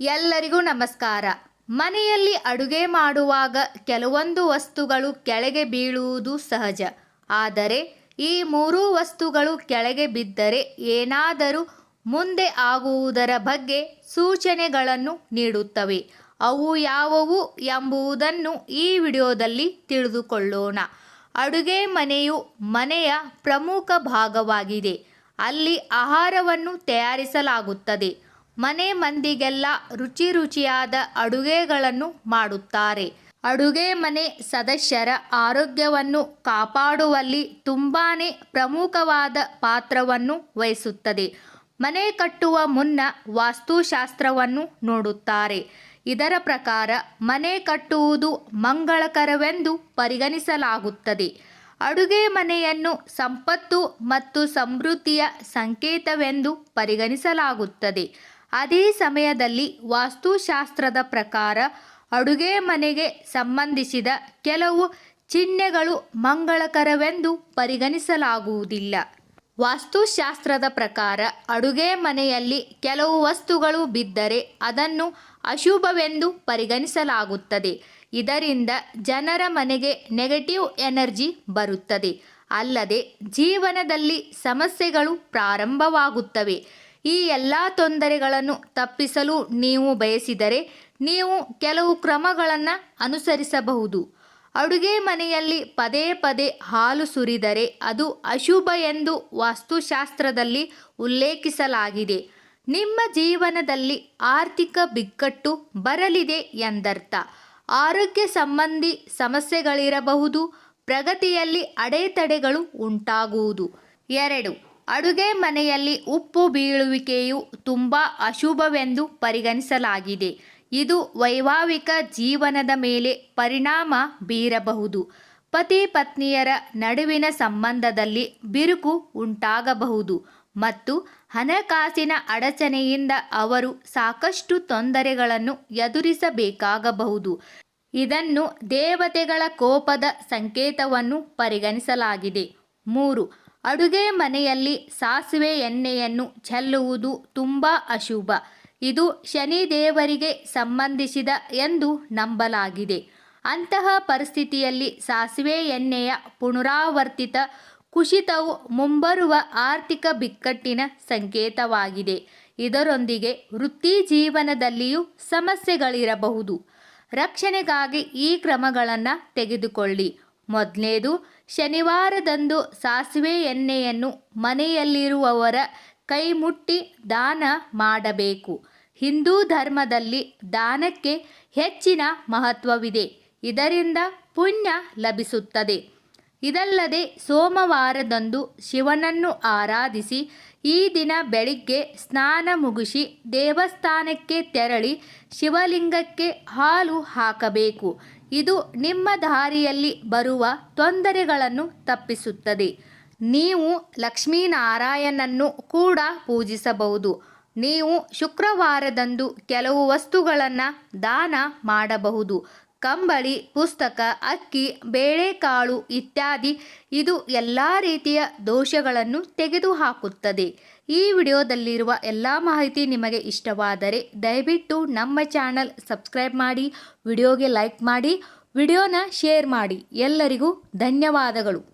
ಎಲ್ಲರಿಗೂ ನಮಸ್ಕಾರ. ಮನೆಯಲ್ಲಿ ಅಡುಗೆ ಮಾಡುವಾಗ ಕೆಲವೊಂದು ವಸ್ತುಗಳು ಕೆಳಗೆ ಬೀಳುವುದು ಸಹಜ. ಆದರೆ, ಈ ಮೂರೂ ವಸ್ತುಗಳು ಕೆಳಗೆ ಬಿದ್ದರೆ ಏನಾದರೂ ಮುಂದೆ ಆಗುವುದರ ಬಗ್ಗೆ ಸೂಚನೆಗಳನ್ನು ನೀಡುತ್ತವೆ. ಅವು ಯಾವುವು ಎಂಬುದನ್ನು ಈ ವಿಡಿಯೋದಲ್ಲಿ ತಿಳಿದುಕೊಳ್ಳೋಣ. ಅಡುಗೆ ಮನೆಯು ಮನೆಯ ಪ್ರಮುಖ ಭಾಗವಾಗಿದೆ. ಅಲ್ಲಿ ಆಹಾರವನ್ನು ತಯಾರಿಸಲಾಗುತ್ತದೆ. ಮನೆ ಮಂದಿಗೆಲ್ಲ ರುಚಿ ರುಚಿಯಾದ ಅಡುಗೆಗಳನ್ನು ಮಾಡುತ್ತಾರೆ. ಅಡುಗೆ ಮನೆ ಸದಸ್ಯರ ಆರೋಗ್ಯವನ್ನು ಕಾಪಾಡುವಲ್ಲಿ ತುಂಬಾ ಪ್ರಮುಖವಾದ ಪಾತ್ರವನ್ನು ವಹಿಸುತ್ತದೆ. ಮನೆ ಕಟ್ಟುವ ಮುನ್ನ ವಾಸ್ತುಶಾಸ್ತ್ರವನ್ನು ನೋಡುತ್ತಾರೆ. ಇದರ ಪ್ರಕಾರ ಮನೆ ಕಟ್ಟುವುದು ಮಂಗಳಕರವೆಂದು ಪರಿಗಣಿಸಲಾಗುತ್ತದೆ. ಅಡುಗೆ ಮನೆಯನ್ನು ಸಂಪತ್ತು ಮತ್ತು ಸಮೃದ್ಧಿಯ ಸಂಕೇತವೆಂದು ಪರಿಗಣಿಸಲಾಗುತ್ತದೆ. ಅದೇ ಸಮಯದಲ್ಲಿ ವಾಸ್ತುಶಾಸ್ತ್ರದ ಪ್ರಕಾರ ಅಡುಗೆ ಮನೆಗೆ ಸಂಬಂಧಿಸಿದ ಕೆಲವು ಚಿಹ್ನೆಗಳು ಮಂಗಳಕರವೆಂದು ಪರಿಗಣಿಸಲಾಗುವುದಿಲ್ಲ. ವಾಸ್ತುಶಾಸ್ತ್ರದ ಪ್ರಕಾರ ಅಡುಗೆ ಮನೆಯಲ್ಲಿ ಕೆಲವು ವಸ್ತುಗಳು ಬಿದ್ದರೆ ಅದನ್ನು ಅಶುಭವೆಂದು ಪರಿಗಣಿಸಲಾಗುತ್ತದೆ. ಇದರಿಂದ ಜನರ ಮನೆಗೆ ನೆಗೆಟಿವ್ ಎನರ್ಜಿ ಬರುತ್ತದೆ. ಅಲ್ಲದೆ ಜೀವನದಲ್ಲಿ ಸಮಸ್ಯೆಗಳು ಪ್ರಾರಂಭವಾಗುತ್ತವೆ. ಈ ಎಲ್ಲ ತೊಂದರೆಗಳನ್ನು ತಪ್ಪಿಸಲು ನೀವು ಬಯಸಿದರೆ ನೀವು ಕೆಲವು ಕ್ರಮಗಳನ್ನು ಅನುಸರಿಸಬಹುದು. ಅಡುಗೆ ಮನೆಯಲ್ಲಿ ಪದೇ ಪದೇ ಹಾಲು ಸುರಿದರೆ ಅದು ಅಶುಭ ಎಂದು ವಾಸ್ತುಶಾಸ್ತ್ರದಲ್ಲಿ ಉಲ್ಲೇಖಿಸಲಾಗಿದೆ. ನಿಮ್ಮ ಜೀವನದಲ್ಲಿ ಆರ್ಥಿಕ ಬಿಕ್ಕಟ್ಟು ಬರಲಿದೆ ಎಂದರ್ಥ. ಆರೋಗ್ಯ ಸಂಬಂಧಿ ಸಮಸ್ಯೆಗಳಿರಬಹುದು, ಪ್ರಗತಿಯಲ್ಲಿ ಅಡೆತಡೆಗಳು ಉಂಟಾಗುವುದು. ಎರಡು ಅಡುಗೆ ಮನೆಯಲ್ಲಿ ಉಪ್ಪು ಬೀಳುವಿಕೆಯು ತುಂಬ ಅಶುಭವೆಂದು ಪರಿಗಣಿಸಲಾಗಿದೆ. ಇದು ವೈವಾಹಿಕ ಜೀವನದ ಮೇಲೆ ಪರಿಣಾಮ ಬೀರಬಹುದು. ಪತಿ ಪತ್ನಿಯರ ನಡುವಿನ ಸಂಬಂಧದಲ್ಲಿ ಬಿರುಕು ಉಂಟಾಗಬಹುದು ಮತ್ತು ಹಣಕಾಸಿನ ಅಡಚಣೆಯಿಂದ ಅವರು ಸಾಕಷ್ಟು ತೊಂದರೆಗಳನ್ನು ಎದುರಿಸಬೇಕಾಗಬಹುದು. ಇದನ್ನು ದೇವತೆಗಳ ಕೋಪದ ಸಂಕೇತವನ್ನು ಪರಿಗಣಿಸಲಾಗಿದೆ. ಮೂರು ಅಡುಗೆ ಮನೆಯಲ್ಲಿ ಸಾಸಿವೆ ಎಣ್ಣೆಯನ್ನು ಚೆಲ್ಲುವುದು ತುಂಬ ಅಶುಭ. ಇದು ಶನಿ ದೇವರಿಗೆ ಸಂಬಂಧಿಸಿದ ಎಂದು ನಂಬಲಾಗಿದೆ. ಅಂತಹ ಪರಿಸ್ಥಿತಿಯಲ್ಲಿ ಸಾಸಿವೆ ಎಣ್ಣೆಯ ಪುನರಾವರ್ತಿತ ಕುಸಿತವು ಮುಂಬರುವ ಆರ್ಥಿಕ ಬಿಕ್ಕಟ್ಟಿನ ಸಂಕೇತವಾಗಿದೆ. ಇದರೊಂದಿಗೆ ವೃತ್ತಿ ಜೀವನದಲ್ಲಿಯೂ ಸಮಸ್ಯೆಗಳಿರಬಹುದು. ರಕ್ಷಣೆಗಾಗಿ ಈ ಕ್ರಮಗಳನ್ನು ತೆಗೆದುಕೊಳ್ಳಿ. ಮೊದಲನೇದು ಶನಿವಾರದಂದು ಸಾಸಿವೆ ಎಣ್ಣೆಯನ್ನು ಮನೆಯಲ್ಲಿರುವವರ ಕೈ ಮುಟ್ಟಿ ದಾನ ಮಾಡಬೇಕು. ಹಿಂದೂ ಧರ್ಮದಲ್ಲಿ ದಾನಕ್ಕೆ ಹೆಚ್ಚಿನ ಮಹತ್ವವಿದೆ. ಇದರಿಂದ ಪುಣ್ಯ ಲಭಿಸುತ್ತದೆ. ಇದಲ್ಲದೆ ಸೋಮವಾರದಂದು ಶಿವನನ್ನು ಆರಾಧಿಸಿ, ಈ ದಿನ ಬೆಳಿಗ್ಗೆ ಸ್ನಾನ ಮುಗಿಸಿ ದೇವಸ್ಥಾನಕ್ಕೆ ತೆರಳಿ ಶಿವಲಿಂಗಕ್ಕೆ ಹಾಲು ಹಾಕಬೇಕು. ಇದು ನಿಮ್ಮ ದಾರಿಯಲ್ಲಿ ಬರುವ ತೊಂದರೆಗಳನ್ನು ತಪ್ಪಿಸುತ್ತದೆ. ನೀವು ಲಕ್ಷ್ಮೀನಾರಾಯಣನನ್ನು ಕೂಡ ಪೂಜಿಸಬಹುದು. ನೀವು ಶುಕ್ರವಾರದಂದು ಕೆಲವು ವಸ್ತುಗಳನ್ನು ದಾನ ಮಾಡಬಹುದು. ಕಂಬಳಿ, ಪುಸ್ತಕ, ಅಕ್ಕಿ, ಬೇಳೆಕಾಳು ಇತ್ಯಾದಿ ಇದು ಎಲ್ಲ ರೀತಿಯ ದೋಷಗಳನ್ನು ತೆಗೆದುಹಾಕುತ್ತದೆ. ಈ ವಿಡಿಯೋದಲ್ಲಿರುವ ಎಲ್ಲ ಮಾಹಿತಿ ನಿಮಗೆ ಇಷ್ಟವಾದರೆ ದಯವಿಟ್ಟು ನಮ್ಮ ಚಾನಲ್ ಸಬ್ಸ್ಕ್ರೈಬ್ ಮಾಡಿ, ವಿಡಿಯೋಗೆ ಲೈಕ್ ಮಾಡಿ, ವಿಡಿಯೋನ ಶೇರ್ ಮಾಡಿ. ಎಲ್ಲರಿಗೂ ಧನ್ಯವಾದಗಳು.